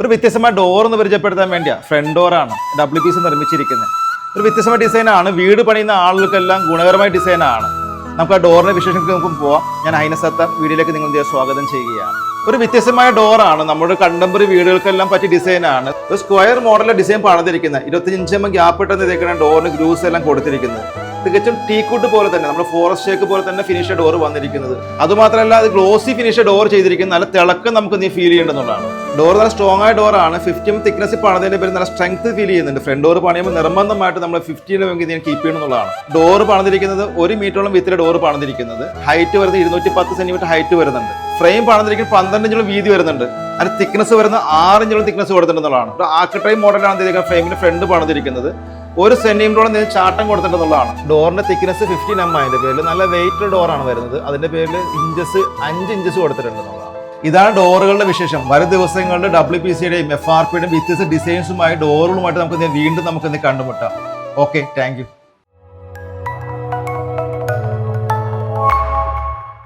ഒരു വ്യത്യസ്തമായ ഡോർ എന്ന് പരിചയപ്പെടുത്താൻ വേണ്ടിയാണ് ഫ്രണ്ട് ഡോറാണ് ഡബ്ല്യു പി സി നിർമ്മിച്ചിരിക്കുന്നത് ഒരു വ്യത്യസ്തമായ ഡിസൈനാണ് വീട് പണിയുന്ന ആളുകൾക്കെല്ലാം ഗുണകരമായ ഡിസൈനാണ് നമുക്ക് ആ ഡോറിനെ വിശേഷങ്ങൾക്ക് നമുക്ക് പോവാം. ഞാൻ ഹൈനസത്ത വീഡിയോയിലേക്ക് നിങ്ങൾ സ്വാഗതം ചെയ്യുകയാണ്. ഒരു വ്യത്യസ്തമായ ഡോറാണ് നമ്മുടെ കണ്ടംപററി വീടുകൾക്കെല്ലാം പറ്റിയ ഡിസൈനാണ് ഒരു സ്ക്വയർ മോഡലിലെ ഡിസൈൻ പണിതിരിക്കുന്നത് ഇരുപത്തിയഞ്ച് എം ഗ്യാപ്പ് ഇട്ടെന്ന് ഇതേക്കാണ് ഡോറിന് ഗ്രൂസ് എല്ലാം കൊടുത്തിരിക്കുന്നത് തികച്ചും ടീക്കുഡ് പോലെ തന്നെ നമ്മുടെ ഫോറസ്റ്റ് ഷേക്ക് പോലെ തന്നെ ഫിനിഷ് ഡോർ വന്നിരിക്കുന്നത്. അതുമാത്രമല്ല അത് ഗ്ലോസി ഫിനിഷ് ഡോർ ചെയ്തിരിക്കുന്നത് നല്ല തിളക്കം നമുക്ക് നീ ഫീൽ ചെയ്യേണ്ടതുള്ളതാണ്. ഡോർ നല്ല സ്ട്രോങ് ആയ ഡോർ ആണ്. ഫിഫ്റ്റീൻ തിക്നസ് പണിതിന്റെ പേര് നല്ല സ്ട്രെങ്ത് ഫീൽ ചെയ്യുന്നുണ്ട്. ഫ്രണ്ട് ഡോർ പണിയുമ്പോൾ നിർബന്ധമായിട്ട് നമ്മൾ ഫിഫ്റ്റീന് വേണ്ടി ഞാൻ കീപ്പ് ചെയ്യണമെന്നുള്ളതാണ്. ഡോർ പണിതിരിക്കുന്നത് ഒരു മീറ്ററോളം വിത്തിലെ ഡോർ പണിതിരിക്കുന്നത്. ഹൈറ്റ് വരുന്നത് ഇരുന്നൂറ്റി പത്ത് സെന്റിമീറ്റർ ഹൈറ്റ് വരുന്നുണ്ട്. ഫ്രെയിം പണിതിരിക്കുന്നത് പന്ത്രണ്ട് ഇഞ്ചോളം വീതി വരുന്നുണ്ട്. അതിന് തിക്നസ് വരുന്ന ആറ് തിക്നസ് കൊടുത്തിട്ടുള്ളതാണ്. ആർക്കിടൈം ആർക്കിട്രൈ മോഡലാണ് ഇതിലേക്ക് ഫ്രെയിമിന് ഫ്രണ്ട് പണിതിരിക്കുന്നത്. ഒരു സെന്റിമീറ്ററോളം നിന്ന് ചാട്ടം കൊടുത്തിട്ടുള്ളതാണ്. ഡോറിന്റെ തിക്നെസ് ഫിഫ്റ്റീൻ എം അതിന്റെ പേരിൽ നല്ല വെയിറ്റ് ഡോറാണ് വരുന്നത്. അതിന്റെ പേരിൽ ഇഞ്ചസ് അഞ്ച് ഇഞ്ചസ് കൊടുത്തിട്ടുണ്ടെന്നുള്ളതാണ് ഇതാണ് ഡോറുകളുടെ വിശേഷം. വരും ദിവസങ്ങളിൽ ഡബ്ല്യു പി സിയുടെയും എഫ് ആർ പിയുടെയും വ്യത്യസ്ത ഡിസൈൻസുമായി ഡോറുകളുമായിട്ട് നമുക്ക് വീണ്ടും നമുക്ക് കണ്ടുമുട്ടാം. Okay thank